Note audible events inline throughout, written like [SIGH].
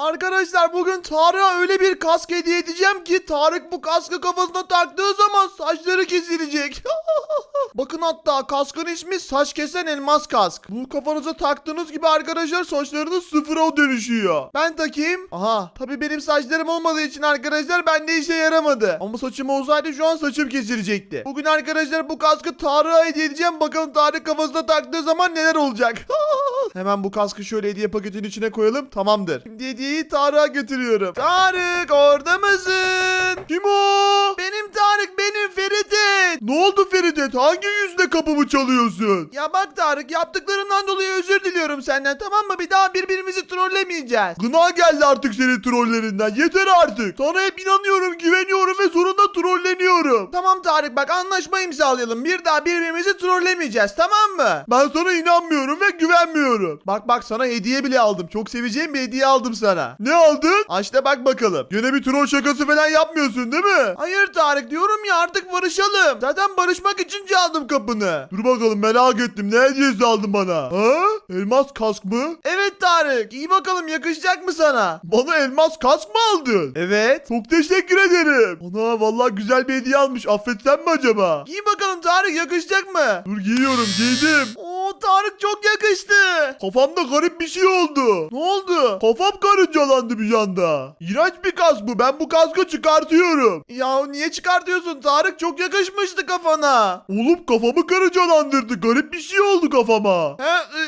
Arkadaşlar bugün Tarık'a öyle bir kask hediye edeceğim ki Tarık bu kaskı kafasına taktığı zaman saçları kesilecek. [LAUGHS] Bakın hatta kaskın ismi saç kesen elmas kask. Bu kafanıza taktığınız gibi arkadaşlar saçlarınız sıfıra dönüşüyor. Ben takayım. Aha tabi benim saçlarım olmadığı için arkadaşlar bende işe yaramadı. Ama saçım olsaydı şu an saçım kesilecekti. Bugün arkadaşlar bu kaskı Tarık'a hediye edeceğim. Bakalım Tarık kafasına taktığı zaman neler olacak. [LAUGHS] Hemen bu kaskı şöyle hediye paketinin içine koyalım. Tamamdır. Şimdi hediyeyi Tarık'a götürüyorum. Tarık orada mısın? Kim o? Benim Tarık benim Feridet. Ne oldu Feridet? Hangi yüzle kapımı çalıyorsun? Ya bak Tarık yaptıklarımdan dolayı özür diliyorum senden tamam mı? Bir daha birbirimizi trollemeyeceğiz. Gına geldi artık senin trollerinden. Yeter artık. Sana hep inanıyorum, güveniyorum ve sonunda trolleniyorum. Tamam Tarık bak anlaşma imzalayalım. Bir daha birbirimizi trollemeyeceğiz tamam mı? Ben sana inanmıyorum ve güvenmiyorum. Bak bak sana hediye bile aldım. Çok seveceğim bir hediye aldım sana. Ne aldın? Aç da bak bakalım. Yine bir troll şakası falan yapmıyorsun değil mi? Hayır Tarık diyorum ya artık barışalım. Zaten barışmak için çaldım kapını. Dur bakalım merak ettim. Ne hediyesi aldın bana? Ha? Elmas kask mı? Evet Tarık. İyi bakalım yakışacak mı sana? Bana elmas kask mı aldın? Evet. Çok teşekkür ederim. Ana vallahi güzel bir hediye almış. Affetsem mi acaba? Giy bakalım Tarık yakışacak mı? Dur giyiyorum giydim. Oo Tarık çok yakıştı. Kafamda garip bir şey oldu. Ne oldu? Kafam karıncalandı bir anda. İğrenç bir kask bu. Ben bu kaskı çıkartıyorum. Ya niye çıkartıyorsun Tarık? Çok yakışmıştı kafana. Oğlum kafamı karıncalandırdı. Garip bir şey oldu kafama. He, e,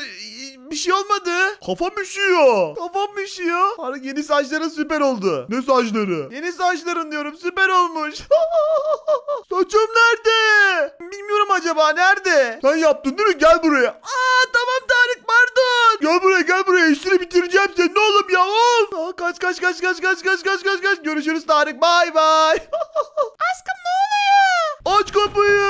bir şey olmadı. Kafam üşüyor. Kafam üşüyor. Tarık yeni saçların süper oldu. Ne saçları? Yeni saçların diyorum süper olmuş. [LAUGHS] Saçım nerede? Bilmiyorum acaba nerede? Sen yaptın değil mi? Gel buraya. Aa tamam Tarık pardon. Gel buraya gel buraya. İşini bitireceğim seni. Ne oğlum ya? Of. Aa, kaç kaç kaç kaç kaç kaç kaç kaç kaç. Görüşürüz Tarık. Bay bay. [LAUGHS] Aşkım ne oluyor? Aç kapıyı.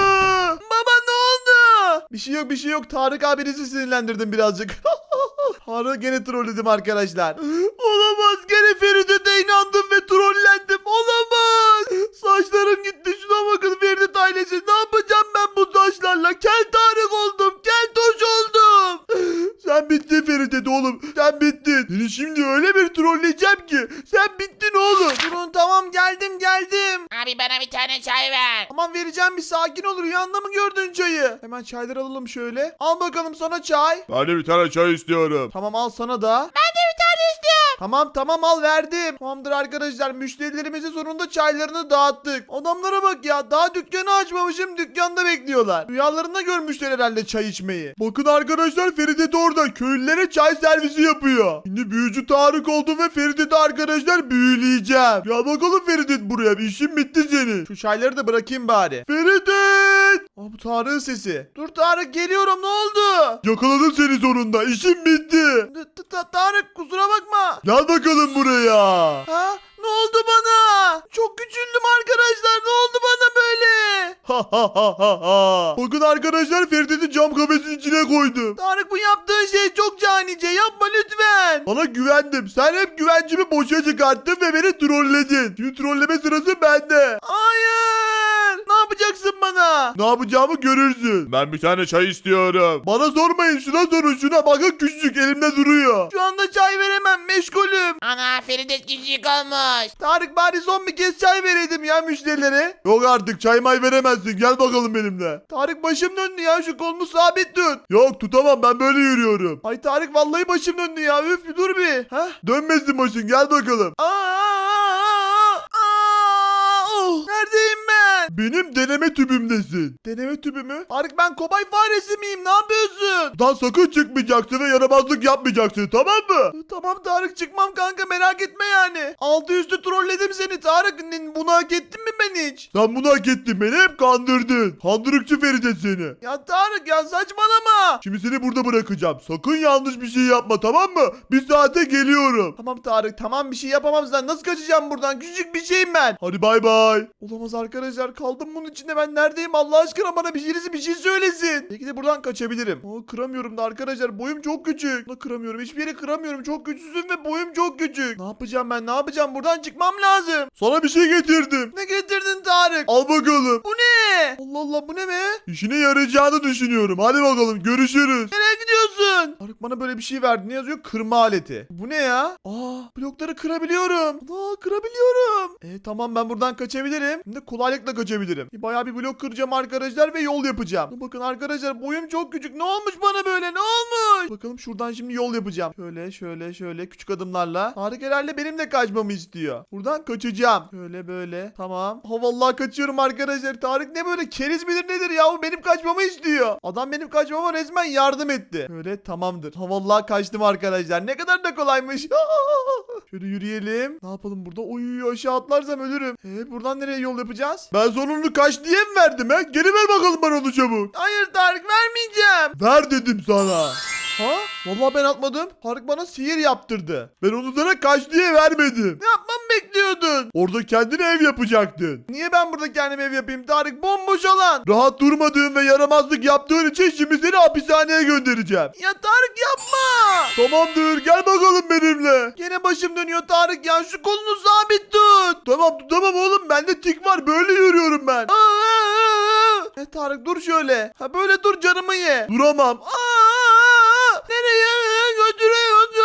Baba ne oldu? Bir şey yok bir şey yok. Tarık abinizi sinirlendirdim birazcık. [LAUGHS] Tarık gene trolledim arkadaşlar. [GASPS] Olamaz. Gene Feride'de oğlum. Durun tamam geldim geldim. Abi bana bir tane çay ver. Aman vereceğim bir sakin ol. Rüyanda mı gördün çayı? Hemen çayları alalım şöyle. Al bakalım sana çay. Ben de bir tane çay istiyorum. Tamam al sana da. Ben de bir tane istiyorum. Tamam tamam al verdim. Tamamdır arkadaşlar müşterilerimize sonunda çaylarını dağıttık. Adamlara bak ya daha dükkanı açmamışım dükkanda bekliyorlar. Rüyalarında görmüşler herhalde çay içmeyi. Bakın arkadaşlar Feride de orada köylülere çay servisi yapıyor. Şimdi büyücü Tarık oldum ve Feride de arkadaşlar büyüleyeceğim. Ya bakalım Feride buraya işim bitti senin. Şu çayları da bırakayım bari. Feride! Aa, bu Tarık'ın sesi. Dur Tarık geliyorum ne oldu? Yakaladım seni sonunda. İşim bitti. T- t- Tarık kusura bakma. Gel bakalım buraya. Ha? Ne oldu bana? Çok küçüldüm arkadaşlar. Ne oldu bana böyle? Ha ha ha ha ha. Bakın arkadaşlar Feride'yi cam kafesin içine koydum. Tarık bu yaptığın şey çok canice. Yapma lütfen. Sana güvendim. Sen hep güvencimi boşa çıkarttın ve beni trolledin. Şimdi trolleme sırası bende. Hayır. Ne yapacağımı görürsün. Ben bir tane çay istiyorum. Bana sormayın şuna sorun şuna. Bakın küçücük elimde duruyor. Şu anda çay veremem. Meşgulüm. Ana Feride küçük olmuş. Tarık bari son bir kez çay vereydim ya müşterilere. Yok artık çay may veremezsin. Gel bakalım benimle. Tarık başım döndü ya. Şu kolunu sabit tut. Yok tutamam ben böyle yürüyorum. Ay Tarık vallahi başım döndü ya. Üf bir dur bir. Hah. Dönmesin başın gel bakalım. Aa, aa, oh. Neredeyim ben? Benim deneme tübümdesin. Deneme tübü mü? Tarık ben kobay faresi miyim? Ne yapıyorsun? Buradan sakın çıkmayacaksın ve yaramazlık yapmayacaksın tamam mı? Tamam Tarık çıkmam kanka merak etme yani. Altı üstü trolledim seni Tarık. Bunu hak ettin mi ben hiç? Sen bunu hak ettin beni hep kandırdın. Kandırıkçı Feride seni. Ya Tarık ya saçmalama. Şimdi seni burada bırakacağım. Sakın yanlış bir şey yapma tamam mı? Bir saate geliyorum. Tamam Tarık tamam bir şey yapamam zaten. Nasıl kaçacağım buradan? Küçücük bir şeyim ben. Hadi bay bay. Olamaz arkadaşlar Kaldım bunun içinde ben neredeyim Allah aşkına bana bir birisi bir şey söylesin. Belki de buradan kaçabilirim. Aa, kıramıyorum da arkadaşlar boyum çok küçük. Bunu kıramıyorum hiçbir yere kıramıyorum çok güçsüzüm ve boyum çok küçük. Ne yapacağım ben ne yapacağım buradan çıkmam lazım. Sana bir şey getirdim. Ne getirdin Tarık? Al bakalım. Bu ne? Allah Allah bu ne be? İşine yarayacağını düşünüyorum. Hadi bakalım görüşürüz. Nereye gidiyorsun? Tarık bana böyle bir şey verdi. Ne yazıyor? Kırma aleti. Bu ne ya? Aa blokları kırabiliyorum. Aa kırabiliyorum. E tamam ben buradan kaçabilirim. Hem de kolaylıkla kaçabilirim. E, Bayağı bir blok kıracağım arkadaşlar ve yol yapacağım. Bakın arkadaşlar boyum çok küçük. Ne olmuş bana böyle? Ne olmuş? Bakalım şuradan şimdi yol yapacağım. Şöyle şöyle şöyle küçük adımlarla. Tarık herhalde benim de kaçmamı istiyor. Buradan kaçacağım. Şöyle böyle. Tamam. Ha kaçıyorum arkadaşlar. Tarık ne böyle keriz midir nedir ya? Bu benim kaçmamı istiyor. Adam benim kaçmama resmen yardım etti. Öyle tamamdır. Ha kaçtım arkadaşlar. Ne kadar da kolaymış. [LAUGHS] Şöyle yürüyelim. Ne yapalım burada? Oy aşağı atlarsam ölürüm. E buradan nereye yol yapacağız? Ben sonunu kaç diye mi verdim he? Geri ver bakalım bana onu çabuk. Hayır Tarık vermeyeceğim. Ver dedim sana. Ha? Vallahi ben atmadım. Tarık bana sihir yaptırdı. Ben onu sana kaç diye vermedim. Ne yapmamı bekliyordun? Orada kendine ev yapacaktın. Niye ben burada kendim ev yapayım Tarık? Bomboş alan. Rahat durmadığın ve yaramazlık yaptığın için şimdi seni hapishaneye göndereceğim. Ya Tarık yapma. Tamamdır gel bakalım benimle. Gene başım dönüyor Tarık ya. Şu kolunu sabit tut. Tamam tutamam oğlum bende tik var böyle yürüyorum ben. Aa! E Tarık dur şöyle. Ha böyle dur canımı ye. Duramam. Aa! Nereye götürüyorsun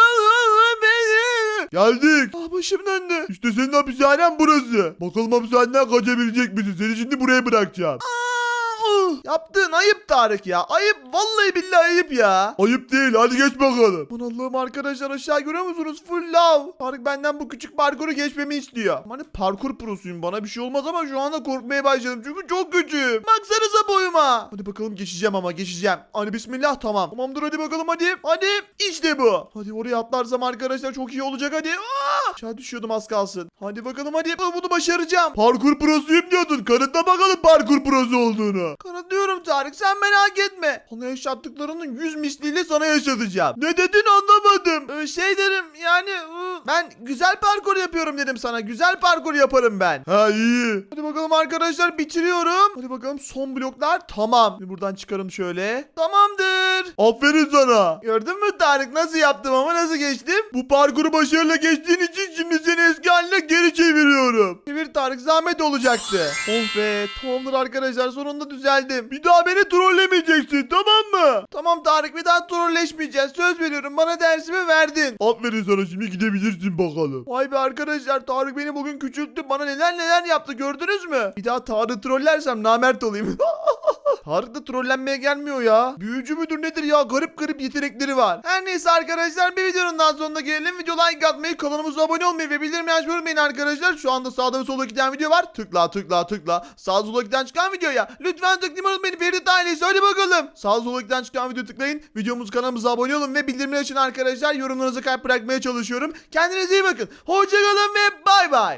beni? Geldik. Ah başım döndü. İşte senin hapishanen burası. Bakalım hapishaneden kaçabilecek misin? Seni şimdi buraya bırakacağım. Aa. Yaptığın ayıp Tarık ya. Ayıp vallahi billahi ayıp ya. Ayıp değil hadi geç bakalım. Aman Allah'ım arkadaşlar aşağı görüyor musunuz? Full love. Tarık benden bu küçük parkuru geçmemi istiyor. Hani parkur prosuyum bana bir şey olmaz ama şu anda korkmaya başladım. Çünkü çok küçüğüm. Baksanıza boyuma. Hadi bakalım geçeceğim ama geçeceğim. Hani bismillah tamam. Tamamdır hadi bakalım hadi. Hadi işte bu. Hadi oraya atlarsam arkadaşlar çok iyi olacak hadi. Aa! Aşağı düşüyordum az kalsın. Hadi bakalım hadi. Bunu başaracağım. Parkur prosuyum diyordun. Kanıtla bakalım parkur prosu olduğunu. Kanıtlıyorum Tarık sen merak etme. Bana yaşattıklarının yüz misliyle sana yaşatacağım. Ne dedin anlamadım. Ee, şey derim yani ıı, ben güzel parkur yapıyorum dedim sana. Güzel parkur yaparım ben. Ha iyi. Hadi bakalım arkadaşlar bitiriyorum. Hadi bakalım son bloklar tamam. Şimdi buradan çıkarım şöyle. Tamamdır. Aferin sana. Gördün mü Tarık nasıl yaptım ama nasıl geçtim? Bu parkuru başarıyla geçtiğin için şimdi seni eski haline geri çeviriyorum. Bir Tarık zahmet olacaktı. Oh be tamamdır arkadaşlar sonunda düzeldim. Bir daha beni trollemeyeceksin tamam mı? Tamam Tarık bir daha trolleşmeyeceğiz. Söz veriyorum bana dersimi verdin. Aferin sana şimdi gidebilirsin bakalım. Vay be arkadaşlar Tarık beni bugün küçülttü. Bana neler neler yaptı gördünüz mü? Bir daha Tarık'ı trollersem namert olayım. [LAUGHS] Tarık da trollenmeye gelmiyor ya. Büyücü müdür nedir ya? Garip garip yetenekleri var. Her neyse arkadaşlar bir videonun daha sonuna gelelim. Video like atmayı, kanalımıza abone olmayı ve bildirimleri açmayı unutmayın arkadaşlar. Şu anda sağda ve solda giden video var. Tıkla tıkla tıkla. Sağ sola giden çıkan videoya. Lütfen tıklamayı unutmayın. Ferit ailesi hadi bakalım. Sağ sola giden çıkan video tıklayın. Videomuz kanalımıza abone olun ve bildirimleri açın arkadaşlar. Yorumlarınızı kalp bırakmaya çalışıyorum. Kendinize iyi bakın. Hoşçakalın ve bay bay.